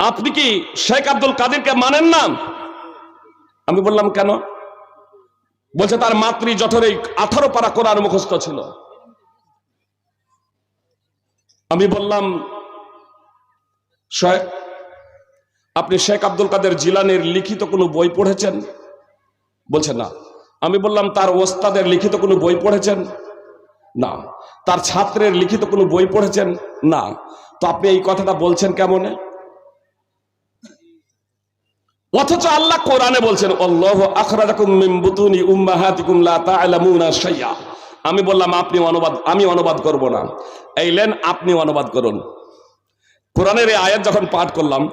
আপনি কি শেখ আব্দুল কাদেরকে মানেন না? আমি বললাম, কেন? বলছে, তার মাতৃ জঠরে আঠারো পারা কোরআন মুখস্থ ছিল। আমি বললাম আপনি শেখ আব্দুল কাদের জিলানের লিখিত কোনো বই পড়েছেন? বলছে, না। আমি বললাম, তার ওস্তাদের লিখিত কোনো বই পড়েছেন? না। তার ছাত্রের লিখিত কোনো বই পড়েছেন? না। তো আপনি এই কথাটা বলছেন কেমনে? অথচ আল্লাহ কোরআনে বলছেন আমি বললাম, আপনি অনুবাদ, আমি অনুবাদ করব না। এইলেন আপনি অনুবাদ করুন। কোরআনের এই আয়াত যখন পাঠ করলাম,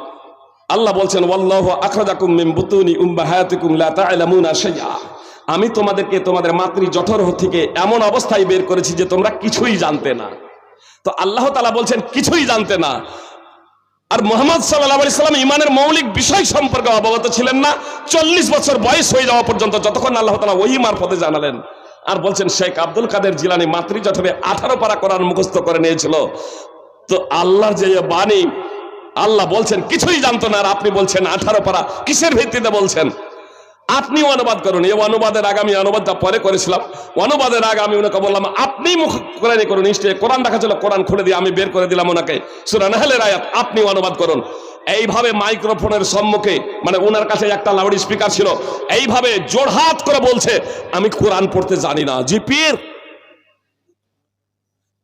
আল্লাহ বলছেন আমি তোমাদেরকে, তোমাদের মাতৃ জঠর থেকে এমন অবস্থায় বের করেছি যে তোমরা কিছুই জানতে না। তো আল্লাহ তালা বলছেন, কিছুই জানতে না। আর মোহাম্মদ সাল্লাহ আলি সাল্লাম ইমানের মৌলিক বিষয় সম্পর্কে অবগত ছিলেন না। চল্লিশ বছর বয়স হয়ে যাওয়া পর্যন্ত যতক্ষণ আল্লাহ তালা ওই মারফতে জানালেন, আর বলছেন শেখ আব্দুল কাদের জিলানি মাতৃ জঠরে আঠারো পারা করার মুখস্থ করে নিয়েছিল, তো আল্লাহর যে বাণী, আল্লাহ বলছেন, কিছুই জানতো না। আর আপনি বলছেন আঠারো পারা, কিসের ভিত্তিতে বলছেন? আপনি অনুবাদ করুন। এই অনুবাদের আগে আমি অনুবাদটা পরে করেছিলাম। অনুবাদের আগে আমি ওনাকে বললাম, আপনি মুখ কোরআনে করুন, নিশ্চয়ই কোরআন দেখা ছিল, কোরআন খুলে দিয়ে আমি বের করে দিলাম ওনাকে। সুরা নাহলের আয়াত আপনি অনুবাদ করুন। এইভাবে মাইক্রোফোনের সম্মুখে মানে ওনার কাছে একটা লাউড স্পিকার ছিল, এইভাবে জোড়হাত করে বলছে, আমি কোরআন পড়তে জানি না। জি, পীর।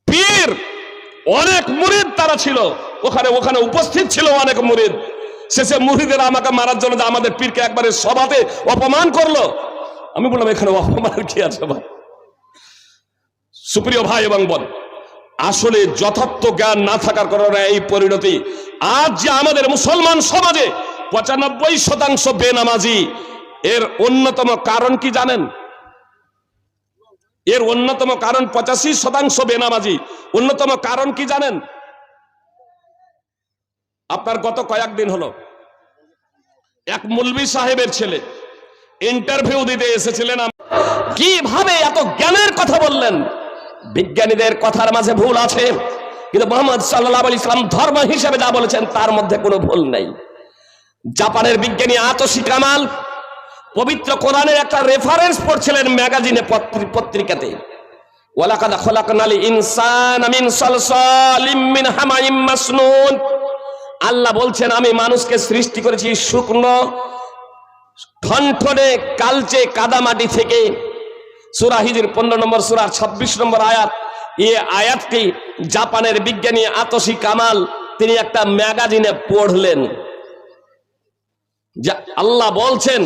পীর, অনেক মুরিদ তারা ছিল। ওখানে ওখানে উপস্থিত ছিল অনেক মুরিদ। শেষে মুরিদেরা আমাকে মারার জন্য যে আমাদের পীরকে একবারে সভাতে অপমান করল। আমি বললাম, এখানে অপমানের কি আছে ভাই? সুপ্রিয় ভাই এবং বোন, আসলে যথার্থ জ্ঞান না থাকার কারণে এই পরিণতি আজ যে আমাদের মুসলমান সমাজে পঁচানব্বই শতাংশ বেনামাজি, এর অন্যতম কারণ কি জানেন? এর অন্যতম কারণ পঁচাশি শতাংশ বেনামাজি, অন্যতম কারণ কি জানেন? আপনার গত কয়েকদিন হলো এক মুলবি সাহেবের ছেলে। ইন্টারভিউ দিতে এসেছিলেন কীভাবে এত জ্ঞানের কথা বললেন? বিজ্ঞানীদের কথার মাঝে ভুল আছে, কিন্তু মোহাম্মদ সাল্লাহ ইসলাম ধর্ম হিসেবে যা বলেছেন তার মধ্যে কোনো ভুল নেই। জাপানের বিজ্ঞানী আতসি কামাল পবিত্র কোরআনের একটা রেফারেন্স পড়ছিলেন ম্যাগাজিনে পত্রি- পত্রিকাতে। ওয়ালাকাদ খলাকনাল ইনসান মিন সালসালিম মিন হামাইম মাসনুন। আল্লাহ বলছেন, আমি মানুষকে সৃষ্টি করেছি শুকনো, ঠনঠনে কালচে কাদামাটি থেকে। সুরা হিজির পনেরো নম্বর সুরার ছাব্বিশ নম্বর আয়াত। এ আয়াতটি জাপানের বিজ্ঞানী আতসি কামাল, তিনি একটা ম্যাগাজিনে পড়লেন। যা আল্লাহ বলছেন,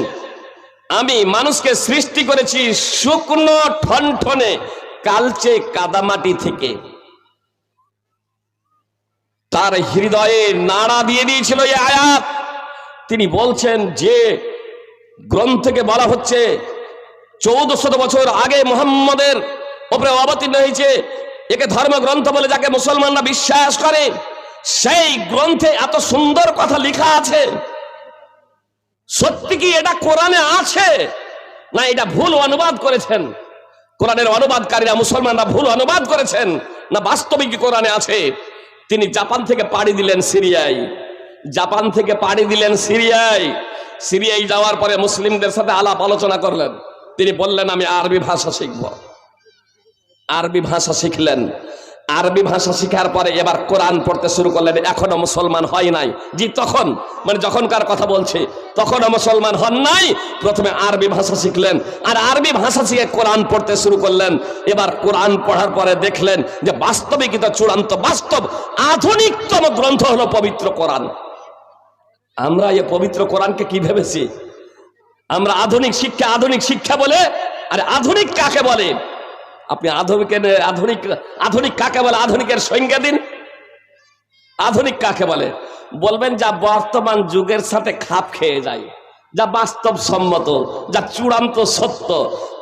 আমি মানুষকে সৃষ্টি করেছি শুকনো, ঠনঠনে কালচে কাদামাটি থেকে। তার হৃদয়ে নাড়া দিয়ে দিয়েছিল এই আয়াত। তিনি বলছেন যে, গ্রন্থকে বলা হচ্ছে চৌদ্দ শত বছর আগে মোহাম্মদের ওপরে অবতীর্ণ হয়েছে একে ধর্মগ্রন্থ বলে, যাকে মুসলমানরা বিশ্বাস করে। সেই গ্রন্থে এত সুন্দর কথা লেখা আছে। সত্যি কি এটা কোরআনে আছে? না, এটা ভুল অনুবাদ করেছেন? কোরআনের অনুবাদকারীরা মুসলমানরা ভুল অনুবাদ করেছেন? না, বাস্তবিক কোরআনে আছে? তিনি জাপান থেকে পাড়ি দিলেন সিরিয়ায়। জাপান থেকে পাড়ি দিলেন সিরিয়ায়। সিরিয়ায় যাওয়ার পরে মুসলিমদের সাথে আলাপ আলোচনা করলেন। তিনি বললেন, আমি আরবি ভাষা শিখব। আরবি ভাষা শিখলেন। আরবি ভাষা শিখার পরে এবার কোরআন পড়তে শুরু করলেন। এখনও মুসলমান হয় নাই। জি, তখন? মানে যখনকার কথা বলছে, তখনও মুসলমান হন নাই। প্রথমে আরবি ভাষা শিখলেন আর আরবি ভাষা শিখে কোরআন পড়তে শুরু করলেন। এবার কোরআন পড়ার পরে দেখলেন যে বাস্তবিক চূড়ান্ত বাস্তব, আধুনিকতম গ্রন্থ হলো পবিত্র কোরআন। আমরা এই পবিত্র কোরআনকে কি ভেবেছি? আমরা আধুনিক শিক্ষা আধুনিক শিক্ষা বলে? আর আধুনিক কাকে বলে? আপনি আধুনিকের, আধুনিক আধুনিক কাকে বলে? আধুনিকের সংজ্ঞা দিন। আধুনিক কাকে বলে? বলবেন, যা বর্তমান যুগের সাথে খাপ খেয়ে যায়, যা বাস্তব সম্মত যা চূড়ান্ত সত্য,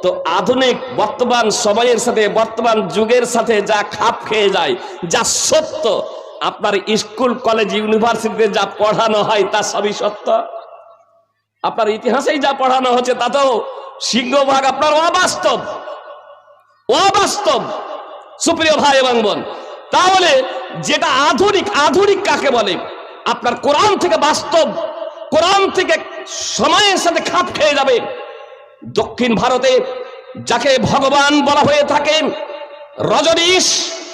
তো আধুনিক বর্তমান সময়ের সাথে, বর্তমান যুগের সাথে যা খাপ খেয়ে যায়, যা সত্য, আপনার স্কুল, কলেজ, ইউনিভার্সিটিতে যা পড়ানো হয়, তা সবই সত্য? আপনার ইতিহাসেই যা পড়ানো হচ্ছে, তা তো সিংহভাগ আপনার অবাস্তব। অবাস্তব, সুপ্রিয় ভাই এবং বোন। তাহলে যেটা আধুনিক আধুনিক কাকে বলে? আপনার কোরআন থেকে বাস্তব, কোরআন থেকে সময়ের সাথে খাপ খেয়ে যাবে। দক্ষিণ ভারতে যাকে ভগবান বলা হয়ে থাকে, রজনীশ,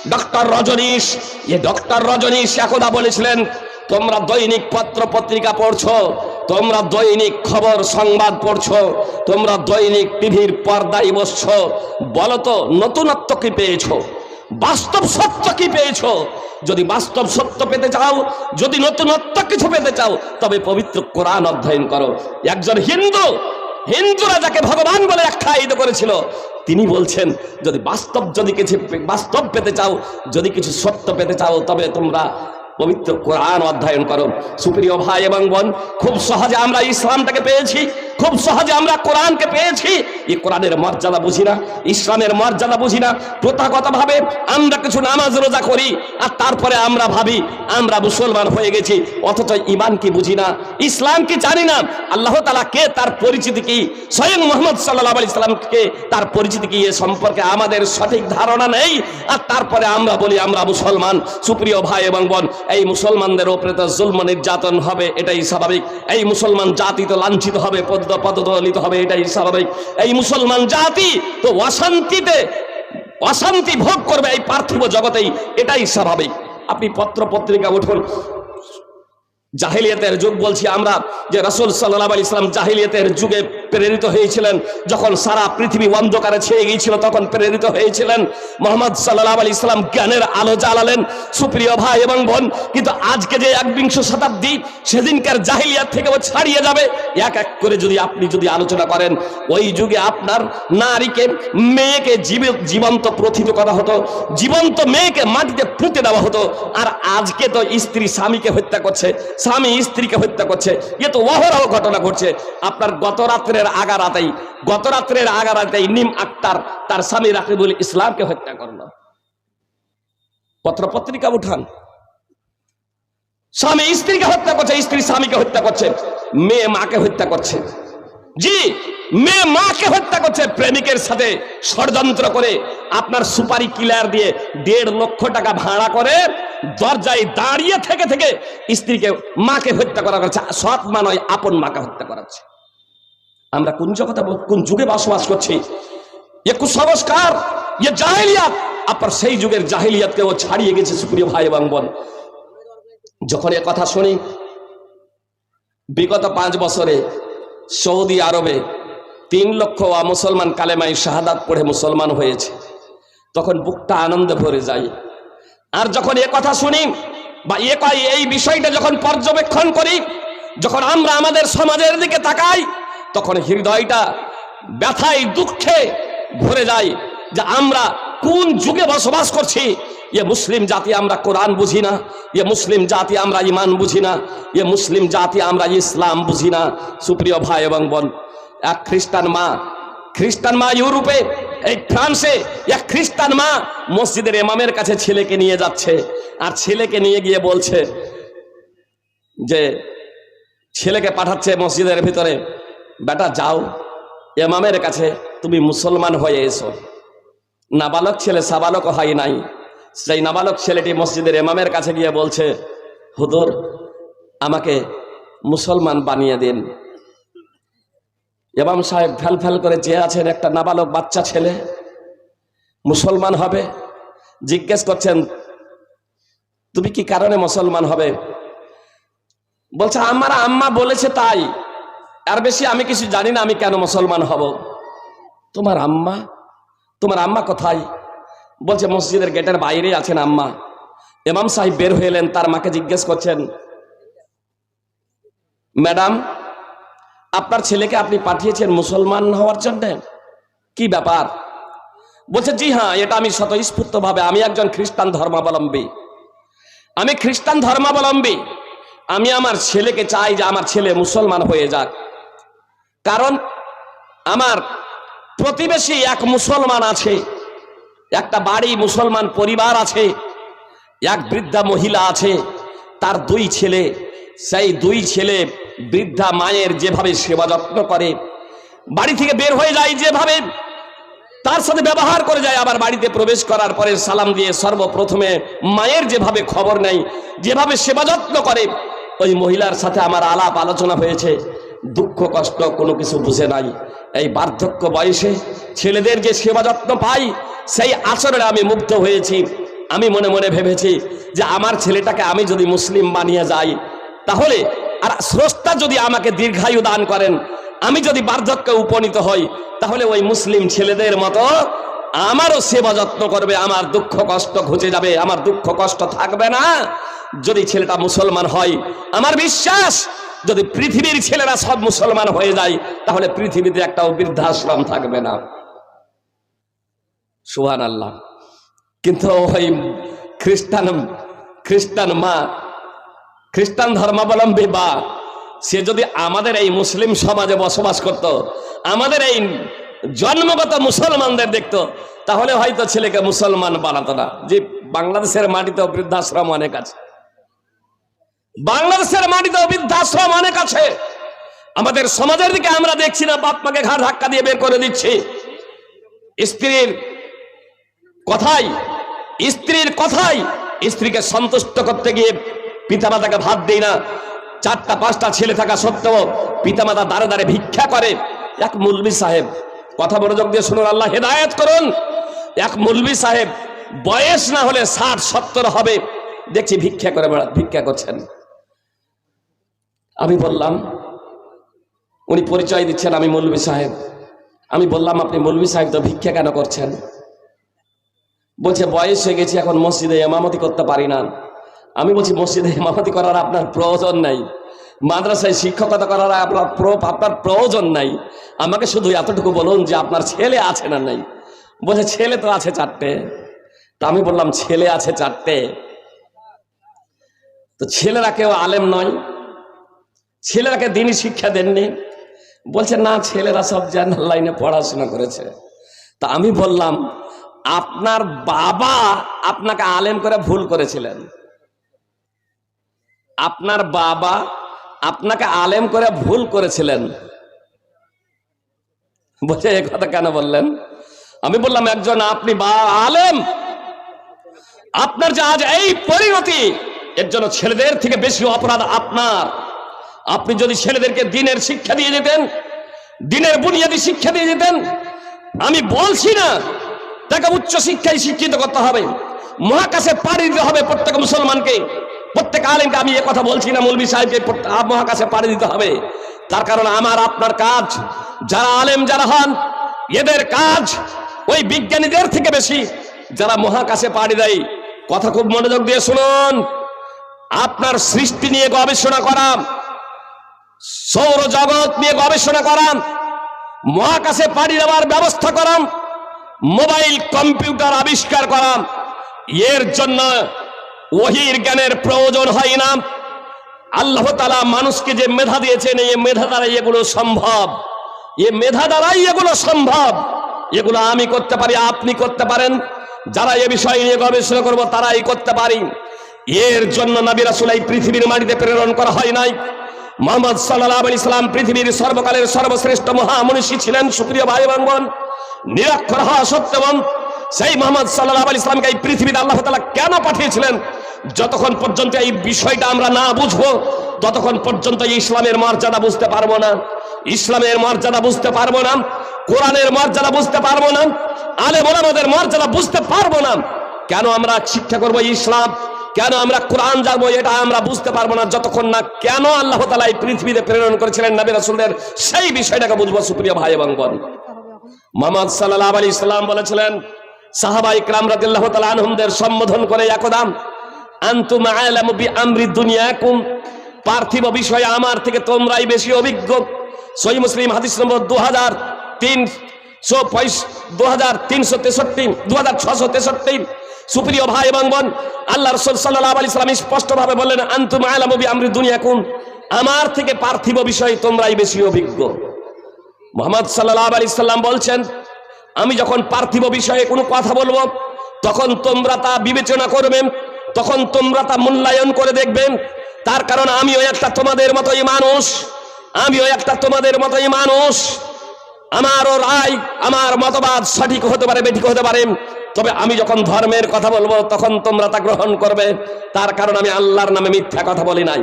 ডক্টর রজনীশ। এ ডক্টর রজনীশ একদা বলেছিলেন, তোমরা দৈনিক পত্র পত্রিকা পড়ছো তোমরা দৈনিক খবর সংবাদ পড়ছো, তোমরা দৈনিক টিভির পর্দায় বসছ বলো তো নতুনত্ব কি পেয়েছ? বাস্তব সত্য কি পেয়েছ? যদি বাস্তব সত্য পেতে চাও, যদি নতুনত্ব কিছু পেতে চাও, তবে পবিত্র কোরআন অধ্যয়ন করো। একজন হিন্দু হিন্দুরা যাকে ভগবান বলে আখ্যায়িত করেছিল। তিনি বলছেন, যদি বাস্তব, যদি কিছু বাস্তব পেতে চাও, যদি কিছু সত্য পেতে চাও, তবে তোমরা পবিত্র কোরআন অধ্যয়ন করো। সুপ্রিয় ভাই এবং বোন, খুব সহজে আমরা ইসলামটাকে পেয়েছি, খুব সহজে আমরা কোরআনকে পেয়েছি। এই কোরআনের মর্যাদা বুঝি না, ইসলামের মর্যাদা বুঝি না। প্রথাগতভাবে আমরা কিছু নামাজ রোজা করি, আর তারপরে আমরা ভাবি, আমরা মুসলমান হয়ে গেছি, অথচ ইমান কি বুঝি না, ইসলাম কি জানি না। আল্লাহ তালা কে তার পরিচিতি কি? স্বয়ং মোহাম্মদ সাল্লাহ আলি ইসলামকে তার পরিচিতি কি? এ সম্পর্কে আমাদের সঠিক ধারণা নেই, আর তারপরে আমরা বলি, আমরা মুসলমান। সুপ্রিয় ভাই এবং বোন এই মুসলমানদের ওপরে তো জুলম নির্যাতন হবে, এটাই স্বাভাবিক। এই মুসলমান জাতি তো লাঞ্ছিত হবে, পদ, পদদলিত হবে, এটাই স্বাভাবিক। এই মুসলমান জাতি তো অশান্তিতে, অশান্তি ভোগ করবে এই পার্থিব জগতেই, এটাই স্বাভাবিক। আপনি পত্র পত্রিকা উঠুন জাহিলিয়াতের যুগ বলছি আমরা, যে রসুল সাল্লাহ আলি ইসলাম জাহিলিয়াতের যুগে প্রেরিত হয়েছিলেন। যখন সারা পৃথিবী অন্ধকারে ছেয়ে গিয়েছিল, তখন প্রেরিত হয়েছিলেন। মোহাম্মদ সাল্লাহ আলি ইসলাম জ্ঞানের আলো জ্বালালেন। সুপ্রিয় ভাই এবং বোন, কিন্তু আজকে যে একবিংশ শতাব্দী, সেদিনকার জাহিলিয়াত থেকেও ছাড়িয়ে যাবে। এক এক করে যদি আপনি যদি আলোচনা করেন, ওই যুগে আপনার নারীকে, মেয়েকে জীব- জীবন্ত প্রথিত করা হতো, জীবন্ত মেয়েকে মাটিতে পুঁতে দেওয়া হতো। আর আজকে তো স্ত্রী স্বামীকে হত্যা করছে স্বামী স্ত্রীকে হত্যা করছে। এ তো অহরহ ঘটনা ঘটছে। আপনার গত রাত্রের আগা রাতেই গত রাত্রের আগা রাতেই নিম আক্তার তার স্বামী রাকিবুল ইসলামকে হত্যা করল। পত্র পত্রিকা উঠান। স্বামী স্ত্রীকে হত্যা করছে, স্ত্রী স্বামীকে হত্যা করছে, মেয়ে মাকে হত্যা করছে। জি, মেয়ে মাকে হত্যা করছে প্রেমিকের সাথে ষড়যন্ত্র করে। আপনার সুপারি কিলার দিয়ে দেড় লক্ষ টাকা ভাড়া করে দরজায় দাঁড়িয়ে থেকে থেকে স্ত্রীকে মাকে হত্যা করা করছে। সৎ মা নয়, আপন মাকে হত্যা করাচ্ছে আমরা কোন জগতে কোন যুগে বসবাস করছি? এ কুসংস্কার, এ জাহিলিয়াত। আপনার সেই যুগের জাহিলিয়াতকে ও ছাড়িয়ে গেছে সুপ্রিয় ভাই এবং বোন। যখন এ কথা শুনি, বিগত পাঁচ বছরে সৌদি আরবে তিন লক্ষ মুসলমান কালেমাই শাহাদাত পড়ে মুসলমান হয়েছে। তখন বুকটা আনন্দে ভরে যায়। আর যখন এ কথা শুনি বা এ এই বিষয়টা যখন পর্যবেক্ষণ করি, যখন আমরা আমাদের সমাজের দিকে তাকাই, তখন হৃদয়টা ব্যথায়, দুঃখে ভরে যায় যে আমরা কোন যুগে বসবাস করছি এ মুসলিম জাতি আমরা কোরআন বুঝি না, এ মুসলিম জাতি আমরা ইমান বুঝি না, এ মুসলিম জাতি আমরা ইসলাম বুঝি না। সুপ্রিয় ভাই এবং বোন, এক খ্রিস্টান মা খ্রিস্টান মা ইউরোপে, এই ফ্রান্সে এক খ্রিস্টান মা মসজিদের এমামের কাছে ছেলেকে নিয়ে যাচ্ছে আর ছেলেকে নিয়ে গিয়ে বলছে যে, ছেলেকে পাঠাচ্ছে মসজিদের ভিতরে, বেটা যাও এমামের কাছে তুমি মুসলমান হয়ে এসো। নাবালক ছেলে সাবালক হয় নাই সেই নাবালক ছেলেটি মসজিদের এমামের কাছে গিয়ে বলছে হুদুর আমাকে মুসলমান বানিয়ে দিন। এমাম সাহেব ফ্যাল ফ্যাল করে চেয়ে আছেন একটা নাবালক বাচ্চা ছেলে, মুসলমান হবে। জিজ্ঞেস করছেন, তুমি কি কারণে মুসলমান হবে? বলছে, আমার আম্মা বলেছে তাই। আর বেশি আমি কিছু জানি না আমি কেন মুসলমান হব। তোমার আম্মা তোমার আম্মা কোথায়? বলছে, মসজিদের গেটের বাইরে আছেন আম্মা। এমাম সাহেব বের হয়ে এলেন, তার মাকে জিজ্ঞেস করছেন, ম্যাডাম, আপনার ছেলেকে আপনি পাঠিয়েছেন মুসলমান হওয়ার জন্য? কি ব্যাপার? বলছে, জি হ্যাঁ এটা আমি স্বতঃস্ফূর্ত ভাবে আমি একজন খ্রিস্টান ধর্মাবলম্বী। আমি খ্রিস্টান ধর্মাবলম্বী। আমি আমার ছেলেকে চাই যে আমার ছেলে মুসলমান হয়ে যাক। কারণ আমার প্রতিবেশী এক মুসলমান আছে। একটা বাড়ি মুসলমান পরিবার আছে, এক বৃদ্ধা মহিলা আছে, তার দুই ছেলে। সেই দুই ছেলে বৃদ্ধা মায়ের যেভাবে সেবা যত্ন করে, বাড়ি থেকে বের হয়ে যায় যেভাবে, তার সাথে ব্যবহার করে যায়। আবার বাড়িতে প্রবেশ করার পরে সালাম দিয়ে সর্বপ্রথমে মায়ের যেভাবে খবর নেয়, যেভাবে সেবা যত্ন করে, ওই মহিলার সাথে আমার আলাপ আলোচনা হয়েছে। দুঃখ, কষ্ট কোনো কিছু বুঝে নাই। এই বার্ধক্য বয়সে ছেলেদের যে সেবা যত্ন পাই সেই আচরণে আমি মুগ্ধ হয়েছি। আমি মনে মনে ভেবেছি যে আমার ছেলেটাকে আমি যদি মুসলিম বানিয়ে যাই, তাহলে আর স্রষ্টা যদি আমাকে দীর্ঘায়ু দান করেন, আমি যদি বার্ধক্যে উপনীত হই, তাহলে ওই মুসলিম ছেলেদের মতো আমারও সেবা যত্ন করবে, আমার দুঃখ কষ্ট ঘুচে যাবে, আমার দুঃখ কষ্ট থাকবে না। যদি ছেলেটা মুসলমান হয়, আমার বিশ্বাস, যদি পৃথিবীর ছেলেরা সব মুসলমান হয়ে যায়, তাহলে পৃথিবীতে একটাও বৃদ্ধাশ্রম থাকবে না। সুহান আল্লাহ কিন্তু ওই খ্রিস্টান খ্রিস্টান মা, খ্রিস্টান ধর্মাবলম্বী বা সে যদি আমাদের এই মুসলিম সমাজে বসবাস করত, আমাদের এই জন্মগত মুসলমানদের দেখতো, তাহলে হয়তো ছেলেকে মুসলমান বানাতো না। যে বাংলাদেশের মাটিতেও বৃদ্ধাশ্রম অনেক আছে। বাংলাদেশের মাটিতেও বৃদ্ধাশ্রম অনেক আছে। আমাদের সমাজের দিকে আমরা দেখছি না বাপ মাকে ঘাড় ধাক্কা দিয়ে বের করে দিচ্ছি। স্ত্রীর কথাই, স্ত্রীর কথাই স্ত্রীকে সন্তুষ্ট করতে গিয়ে পিতামাতাকে ভাত দেই না। চারটা, পাঁচটা ছেলে থাকা সত্ত্বেও পিতামাতা দাঁড়ে দাঁড়ে ভিক্ষা করে। এক মুলবি সাহেব, কথা মনোযোগ দিয়ে শুনুন, আল্লাহ হেদায়ত করুন। এক মুলবি সাহেব, বয়স না হলে ষাট, সত্তর হবে। দেখছি ভিক্ষা করে ভিক্ষা করছেন। আমি বললাম, উনি পরিচয় দিচ্ছেন, আমি মৌলবী সাহেব। আমি বললাম, আপনি মৌলবী সাহেব তো ভিক্ষা কেন করছেন? বলছে, বয়স হয়ে গেছে, এখন মসজিদে এমামতি করতে পারি না। আমি বলছি, মসজিদে এমামতি করার আপনার প্রয়োজন নাই। মাদ্রাসায় শিক্ষকতা করার আপনার আপনার প্রয়োজন নাই। আমাকে শুধু এতটুকু বলুন যে আপনার ছেলে আছে না নাই। বলছে, ছেলে তো আছে চারটে। তা আমি বললাম, ছেলে আছে চারটে। তো ছেলেরা কেউ আলেম নয়। ছেলেরাকে দিনই শিক্ষা দেননি। বলছে, না, ছেলেরা সব জেনারেল লাইনে পড়াশোনা করেছে। তা আমি বললাম আপনার বাবা আপনাকে আলেম করে ভুল করেছিলেন। আপনার বাবা আপনাকে আলেম করে ভুল করেছিলেন। বলছে এ কথা কেন বললেন? আমি বললাম, একজন আপনি বা আলেম, আপনার যে আজ এই পরিণতি, এর জন্য ছেলেদের থেকে বেশি অপরাধ আপনার। আপনি যদি ছেলেদেরকে দিনের শিক্ষা দিয়ে যেতেন দিনের বুনিয়াদী শিক্ষা দিয়ে যেতেন আমি বলছি না তাকে উচ্চ শিক্ষায় শিক্ষিত করতে হবে। মহাকাশে পাড়ি দিতে হবে প্রত্যেক মুসলমানকে। প্রত্যেক আলেমকে আমি এ কথা বলছি না মৌলবী সাহেবকে মহাকাশে পাড়ি দিতে হবে। তার কারণ আমার, আপনার কাজ, যারা আলেম, যারা হন, এদের কাজ ওই বিজ্ঞানীদের থেকে বেশি। যারা মহাকাশে পাড়ি দেয়, কথা খুব মনোযোগ দিয়ে শুনুন। আপনার সৃষ্টি নিয়ে গবেষণা করা সৌর জগৎ নিয়ে গবেষণা করান মহাকাশে পাড়ি দেওয়ার ব্যবস্থা করান মোবাইল কম্পিউটার আবিষ্কার করা, এর জন্য ওহির জ্ঞানের প্রয়োজন হয় না। আল্লাহ তালা মানুষকে যে মেধা দিয়েছেন, এই মেধা দ্বারাই এগুলো সম্ভব। এ মেধা দ্বারাই এগুলো সম্ভব। এগুলো আমি করতে পারি, আপনি করতে পারেন। যারা এ বিষয় নিয়ে গবেষণা করব, তারাই করতে পারি। এর জন্য নবী রাসূল এই পৃথিবীর মাটিতে প্রেরণ করা হয় নাই। মোহাম্মদ সাল্লাহ ইসলাম পৃথিবীর সর্বকালের সর্বশ্রেষ্ঠ মহামনীষী ছিলেন, সুপ্রিয় ভাই বাঙ্গন নিরক্ষর হওয়া সত্ত্বেও সেই মোহাম্মদ সাল্লাহ আলী ইসলামকে এই পৃথিবীতে আল্লাহ তালা কেন পাঠিয়েছিলেন? যতক্ষণ পর্যন্ত এই বিষয়টা আমরা না বুঝব, ততক্ষণ পর্যন্ত ইসলামের মর্যাদা বুঝতে পারব না। ইসলামের মর্যাদা বুঝতে পারব না, কোরআনের মর্যাদা বুঝতে পারব না আলে মোলামাদের মর্যাদা বুঝতে পারব না। কেন আমরা শিক্ষা করব ইসলাম? কেন আমরা কোরআন জানব এটা আমরা বুঝতে পারব না? যতক্ষণ না কেন আল্লাহ তালা এই পৃথিবীতে প্রেরণ করেছিলেন নবী রাসূলদের, সেই বিষয়টাকে বুঝব সুপ্রিয় ভাই এবং বোন। মোহাম্মদ সাল্লাহ আলী ইসলাম বলেছিলেন সাহাবা ইকরাম রাদিল্লাহ আনহুমদের সম্বোধন করে একদাম আনতুম আলামু বি আমরি দুনিয়াকুম, পার্থিব বিষয়ে আমার থেকে তোমরাই বেশি অভিজ্ঞ। সহি মুসলিম হাদিস নম্বর দু হাজার তিনশো দু হাজার তিনশো তেষট্টি দু ছশো তেষট্টি। সুপ্রিয় ভাই এবং বোন, আল্লাহ রসুল সাল্লাহ আলি সাল্লাম স্পষ্টভাবে বললেন, আন্তুম আলামু বি আমরি দুনিয়াকুম, আমার থেকে পার্থিব বিষয়ে তোমরাই বেশি অভিজ্ঞ। মোহাম্মদ সাল্লাহ আলি সাল্লাম বলছেন, আমি যখন পার্থিব বিষয়ে কোনো কথা বলব, তখন তোমরা তা বিবেচনা করবে, তখন তোমরা তা মূল্যায়ন করে দেখবেন তার কারণ আমিও একটা তোমাদের মতোই মানুষ, আমিও একটা তোমাদের মতোই মানুষ। আমারও রায়, আমার মতবাদ সঠিক হতে পারে, বেঠিক হতে পারে। তবে আমি যখন ধর্মের কথা বলব, তখন তোমরা তা গ্রহণ করবে। তার কারণ আমি আল্লাহর নামে মিথ্যা কথা বলি নাই।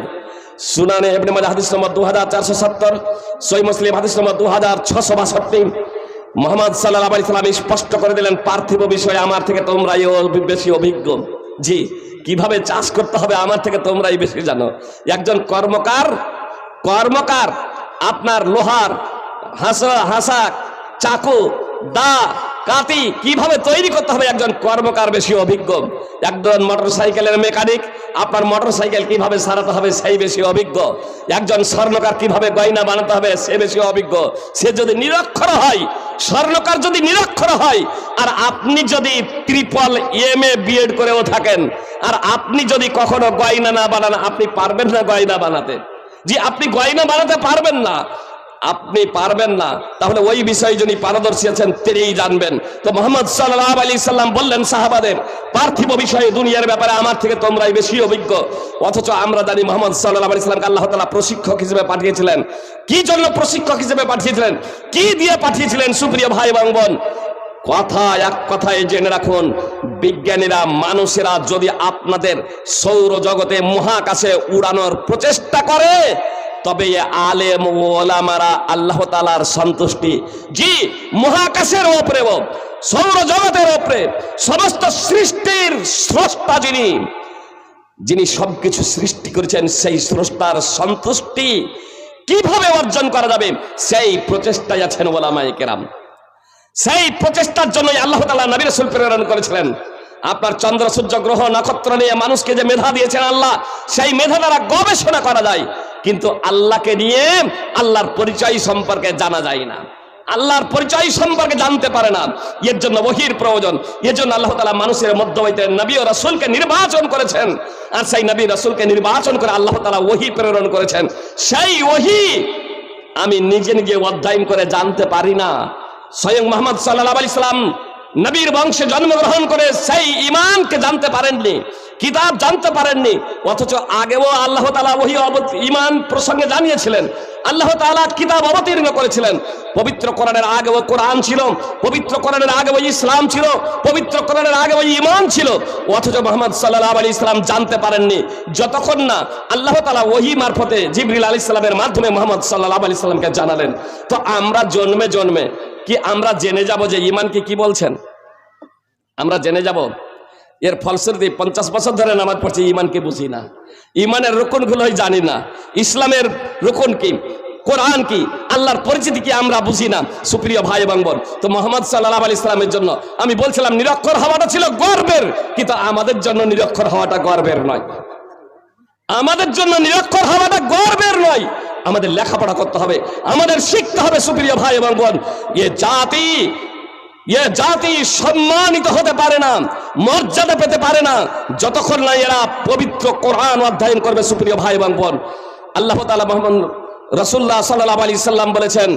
সুনানে ইবনে মাজাহ হাদিস নম্বর দু হাজার চারশো সত্তর সই মুসলিম হাদিস নম্বর দু হাজার ছশো বাষট্টি। মোহাম্মদ সাল্লাহ আলি সাল্লাম স্পষ্ট করে দিলেন, পার্থিব বিষয়ে আমার থেকে তোমরাই বেশি অভিজ্ঞ। জি, কীভাবে চাষ করতে হবে আমার থেকে তোমরাই বেশি জানো। একজন কর্মকার কর্মকার আপনার লোহার হাসা হাসা, চাকু, দা কাতি কীভাবে তৈরি করতে হবে একজন কর্মকার বেশি অভিজ্ঞ? একজন মোটর সাইকেলের মেকানিক, আপনার মোটর সাইকেল কীভাবে সারাতে হবে সেই বেশি অভিজ্ঞ। একজন স্বর্ণকার কীভাবে গয়না বানাতে হবে সে বেশি অভিজ্ঞ। সে যদি নিরক্ষর হয়, স্বর্ণকার যদি নিরক্ষর হয়, আর আপনি যদি ত্রিপল এম এ বিএড করেও থাকেন, আর আপনি যদি কখনো গয়না না বানান, আপনি পারবেন না গয়না বানাতে। যে আপনি গয়না বানাতে পারবেন না আপনি পারবেন না। তাহলে ওই বিষয়ে যিনি পারদর্শী আছেন, তিনিই জানবেন। তো মোহাম্মদ সাল্লাহ আলী সাল্লাম বললেন, সাহাবাদের পার্থিব বিষয়ে দুনিয়ার ব্যাপারে আমার থেকে তোমরাই বেশি অভিজ্ঞ। অথচ আমরা জানি মোহাম্মদ সাল্লাহ আলী সাল্লামকে আল্লাহ তালা প্রশিক্ষক হিসেবে পাঠিয়েছিলেন। কি জন্য প্রশিক্ষক হিসেবে পাঠিয়েছিলেন? কি দিয়ে পাঠিয়েছিলেন, সুপ্রিয় ভাই এবং বোন? কথা এক কথায় জেনে রাখুন, বিজ্ঞানীরা, মানুষেরা যদি আপনাদের সৌরজগতে মহাকাশে উড়ানোর প্রচেষ্টা করে তবে আলেম ওলামারা আল্লাহ তালার সন্তুষ্টি। জি, মহাকাশের ওপরে সৌর জগতের ওপরে, সমস্ত সৃষ্টির স্রষ্টা যিনি যিনি সবকিছু সৃষ্টি করেছেন, সেই স্রষ্টার সন্তুষ্টি কীভাবে অর্জন করা যাবে? সেই প্রচেষ্টায় আছেন ওলামাই কেরাম। সেই প্রচেষ্টার জন্যই আল্লাহ তালা নবী রসুল প্রেরণ করেছিলেন। আপনার চন্দ্র, সূর্য, গ্রহ, নক্ষত্র নিয়ে মানুষকে যে মেধা দিয়েছেন আল্লাহ, সেই মেধা দ্বারা গবেষণা করা যায়। কিন্তু আল্লাহকে নিয়ে আল্লাহর পরিচয় সম্পর্কে জানা যায় না। আল্লাহর পরিচয় সম্পর্কে জানতে পারে না। এর জন্য ওহির প্রয়োজন। এর জন্য আল্লাহ তালা মানুষের মধ্যবইতে নবী ও রসুলকে নির্বাচন করেছেন। আর সেই নবী রসুলকে নির্বাচন করে আল্লাহ তালা ওহি প্রেরণ করেছেন। সেই ওহি আমি নিজে নিজে অধ্যয়ন করে জানতে পারি না। স্বয়ং মোহাম্মদ সাল্লাহ আলি সাল্লাম নবীর বংশে জন্মগ্রহণ করে সেই ইমানকে জানতে পারেননি, কিতাব জানতে পারেননি, অথচ আগেও আল্লাহ তালা ওহি ইমান প্রসঙ্গে জানিয়েছিলেন, আল্লাহ তাআলা কিতাব অবতীর্ণ করেছিলেন। পবিত্র কোরআনের ও কোরআন ছিল, পবিত্র কোরআনের আগে ওই ইসলাম ছিল, পবিত্র কোরআনের আগে ওই ইমান ছিল, অথচ মোহাম্মদ সাল্লাহ আলী ইসলাম জানতে পারেননি। যতক্ষণ না আল্লাহ তালা ওহি মারফতে জিবরিল আলী ইসলামের মাধ্যমে মোহাম্মদ সাল্লাহ আলী ইসলামকে জানালেন। তো আমরা জন্মে জন্মে কি আমরা জেনে যাব যে ইমানকে কি বলছেন? আমরা জেনে যাব, এর ফলশ্রুতি পঞ্চাশ বছর ধরে নামাজ পড়ছি ইমানকে বুঝি না। ইমানের রোকনগুলোই জানি না। ইসলামের রোকন কি? কোরআন কি? আল্লাহর পরিচিতি কি আমরা বুঝি না। সুপ্রিয় ভাই এবং বোন, তো মোহাম্মদ সাল্লাহ আলি ইসলামের জন্য আমি বলছিলাম, নিরক্ষর হওয়াটা ছিল গর্বের, কিন্তু আমাদের জন্য নিরক্ষর হওয়াটা গর্বের নয়। আমাদের জন্য নিরক্ষর হওয়াটা গর্বের নয়। আমাদের লেখাপড়া করতে হবে, আমাদের শিখতে হবে, সুপ্রিয় ভাই এবং বোন। এ জাতি এ জাতি সম্মানিত হতে পারে না, মর্যাদা পেতে পারে না। যতক্ষণ না এরা পবিত্র কোরআন অধ্যয়ন করবে, সুপ্রিয় ভাই এবং বোন। আল্লাহ তাআলা মোহাম্মদ রাসূলুল্লাহ সাল্লাল্লাহু আলাইহি সাল্লাম বলেছেন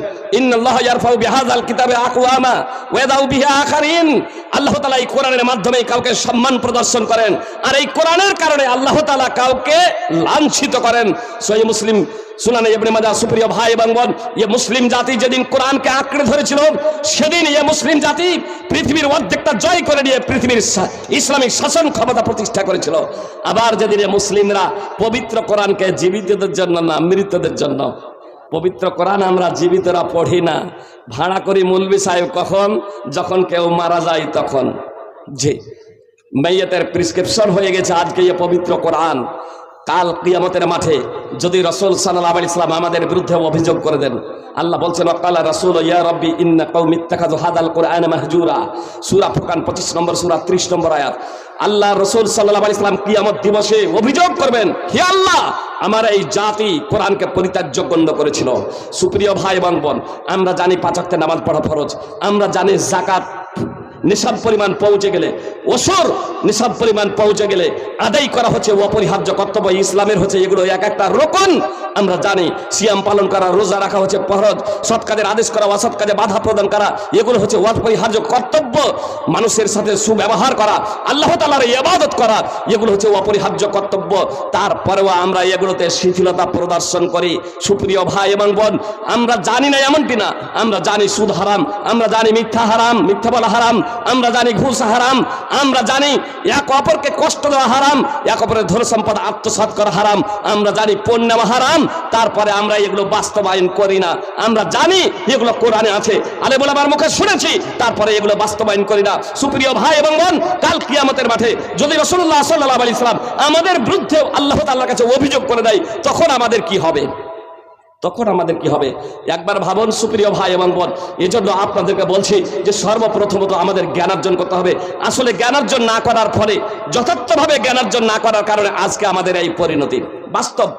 আল্লাহ তাআলা এই কোরআনের মাধ্যমে কাউকে সম্মান প্রদর্শন করেন, আর এই কোরআনের কারণে আল্লাহ কাউকে লাঞ্ছিত করেন। সহিহ মুসলিম সুনানে ইবনে মাজাহ সুপ্রিয় ভাই এবং বোন, এ মুসলিম জাতি যেদিন কোরআনকে আঁকড়ে ধরেছিল, সেদিন এ মুসলিম জাতি পৃথিবীর অর্ধেকটা জয় করে নিয়ে পৃথিবীর ইসলামিক শাসন ক্ষমতা প্রতিষ্ঠা করেছিল। আবার যেদিন মুসলিমরা পবিত্র কোরআনকে জীবিতদের জন্য না, মৃতদের জন্য, পবিত্র কোরআন আমরা জীবিতরা পড়ি না, ভাড়া করি মুলবি সাহেব কখন? যখন কেউ মারা যায় তখন। জি মেয়েতের প্রিসক্রিপশন হয়ে গেছে আজকে এ পবিত্র কোরআন। কাল কিয়ামতের মাঠে যদি রসুল সাল্লাহ আলি ইসলাম আমাদের বিরুদ্ধে অভিযোগ করে দেন, আল্লাহ বলছেন, অকালা রসুল, ইয়া রব্বি, ইন্না কৌমি ইত্তাখাযু হাদাল কোরআন মাহজুরা। সুরা ফুরকান 25 নম্বর, সূরা 30 নম্বর আয়াত। আল্লাহ রসুল সাল্লাল্লাহু আলাইহি সাল্লাম কিয়ামত দিবসে অভিযোগ করবেন, হে আল্লাহ, আমার এই জাতি কোরআনকে পরিত্যাজ্য গণ্য করেছিল। সুপ্রিয় ভাই এবং বোন, আমরা জানি পাঁচ ওয়াক্তে নামাজ পড়া ফরজ, আমরা জানি জাকাত নিসাব পরিমাণ পৌঁছে গেলে ওসর নিসাব পরিমাণ পৌঁছে গেলে আদায় করা হচ্ছে অপরিহার্য কর্তব্য। ইসলামের হচ্ছে এগুলো এক একটা রোকন। আমরা জানি সিয়াম পালন করা, রোজা রাখা হচ্ছে ফরজ। সৎ কাজের আদেশ করা, অসৎ কাজে বাধা প্রদান করা, এগুলো হচ্ছে অপরিহার্য কর্তব্য। মানুষের সাথে সুব্যবহার করা, আল্লাহ তালার ইবাদত করা, এগুলো হচ্ছে অপরিহার্য কর্তব্য। তারপরেও আমরা এগুলোতে শিথিলতা প্রদর্শন করি। সুপ্রিয় ভাই এবং বোন, আমরা জানি না এমনটি না। আমরা জানি সুদ হারাম, আমরা জানি মিথ্যা হারাম, মিথ্যা বলা হারাম। আমরা জানি ঘুষ হারাম, আমরা জানি এক অপরকে কষ্ট দেওয়া হারাম, এক অপরের ধন সম্পদ আত্মসাৎ করা হারাম, আমরা জানি পণ্য হারাম, তারপরে আমরা এগুলো বাস্তবায়ন করি না। আমরা জানি এগুলো কোরআনে আছে। আলে বলে আমার মুখে শুনেছি, তারপরে এগুলো বাস্তবায়ন করি না। সুপ্রিয় ভাই এবং বোন, কাল কিয়ামতের মাঠে যদি রসুল্লাহ সাল্লাহ আলি ইসলাম আমাদের বিরুদ্ধে আল্লাহ তাল্লার কাছে অভিযোগ করে দেয়, তখন আমাদের কি হবে? তখন আমাদের কি হবে? একবার ভাবুন, সুপ্রিয় ভাই এবং বোন এই জন্য আপনাদেরকে বলছি যে সর্বপ্রথমত আমাদের জ্ঞানার্জন করতে হবে। আসলে জ্ঞানার্জন না করার ফলে, যথার্থভাবে জ্ঞানার্জন না করার কারণে আজকে আমাদের এই পরিণতি। বাস্তব।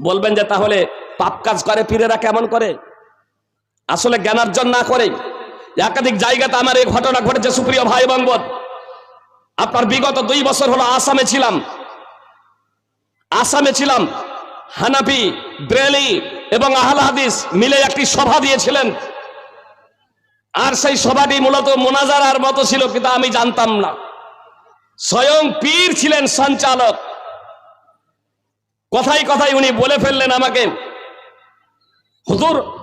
বলবেন যে তাহলে পাপ কাজ করে, পীরেরা কেমন করে? আসলে জ্ঞানার্জন না করে একাধিক জায়গাতে আমার এই ঘটনা ঘটেছে, সুপ্রিয় ভাই এবং বোন। আপনার বিগত দুই বছর হলো আসামে ছিলাম। আসামে ছিলাম। হানাফি, ব্রেলি এবং আহল হাদিস মিলে একটি সভা দিয়েছিলেন। আর সেই সভাটি মূলত মোনাজারার মতো ছিল, কিন্তু আমি জানতাম না। স্বয়ং পীর ছিলেন সঞ্চালক। কথাই কথাই উনি বলে ফেললেন আমাকে, হুজুর